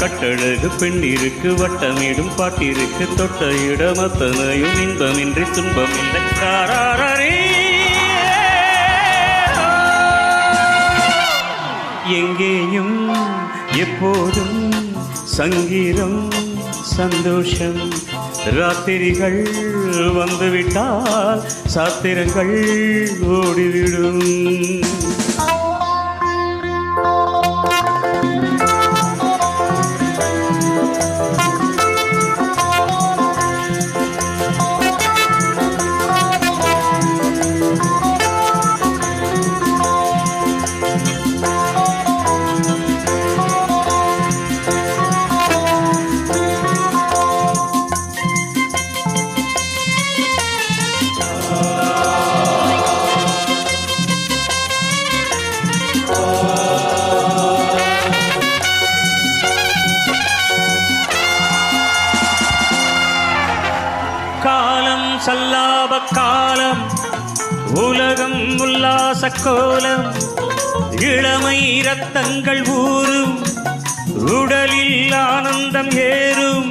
கட்டழகு பெண்ணிருக்கு வட்டமிடும் பாட்டிருக்கு தொட்ட இடம் அத்தனையும் இன்பமின்றி துன்பமில்லை. காராரே எங்கேயும் எப்போதும் சங்கீதம் சந்தோஷம் ராத்திரிகள் வந்துவிட்டால் சாத்திரங்கள் ஓடிவிடும். காலம் சல்லாப காலம் உலகம் உல்லாச கோலம் இளமை ரத்தங்கள் ஊறும் உடலில் ஆனந்தம் ஏறும்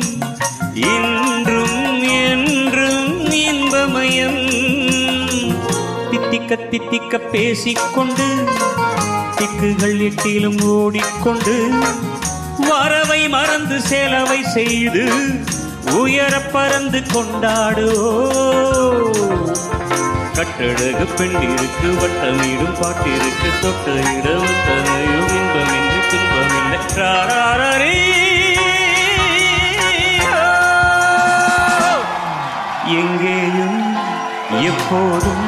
இன்றும் என்றும் இன்பமயம். தித்திக்க தித்திக்க பேசிக்கொண்டு திக்குகள் எட்டிலும் ஓடிக்கொண்டு வரவை மறந்து செலவை செய்து உயர பறந்து கொண்டாடுவோ கட்டழகு பெண்ணிருக்கு வட்டமிடும் பாட்டிருக்கு தொட்ட இன்பம் என்று துன்பமில்லை ராராரே. எங்கேயும் எப்போதும்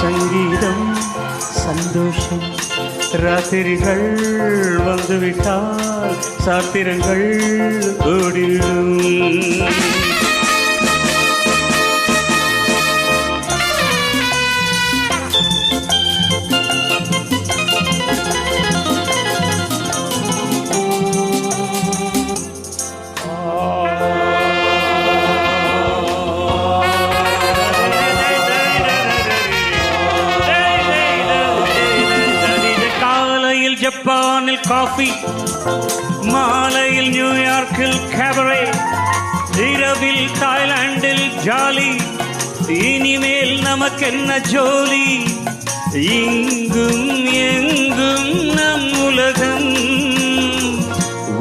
சங்கீதம் சந்தோஷம். ராத்திரிகள் வந்துவிட்டால் சாத்திரங்கள் ஓடிடும் ஜப்பானில் காஃபி மாலையில் நியூயார்க்கில் கேபரே இரவில் தாய்லாண்டில் ஜாலி இனிமேல் நமக்கென்ன ஜோலி? இங்கும் எங்கும் நம் உலகம்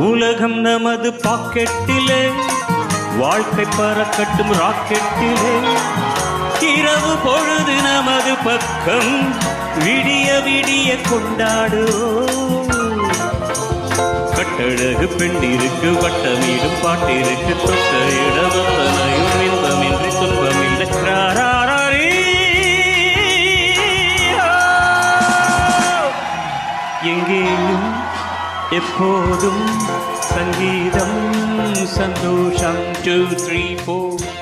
உலகம் நமது பாக்கெட்டிலே வாழ்க்கை பறக்கட்டும் ராக்கெட்டிலே இரவு பொழுது நமது பக்கம் விடிய விடிய கொண்டாடுவோம். கட்டழகு பெண்ணிருக்கு வட்டமீடும் பாட்டிற்கு தொட்ட இடவத்தனையும் இன்பமின்றி துன்பமில்லை. ராராரே. எங்கேயும் எப்போதும் சங்கீதம் சந்தோஷம் டூ த்ரீ ஃபோர்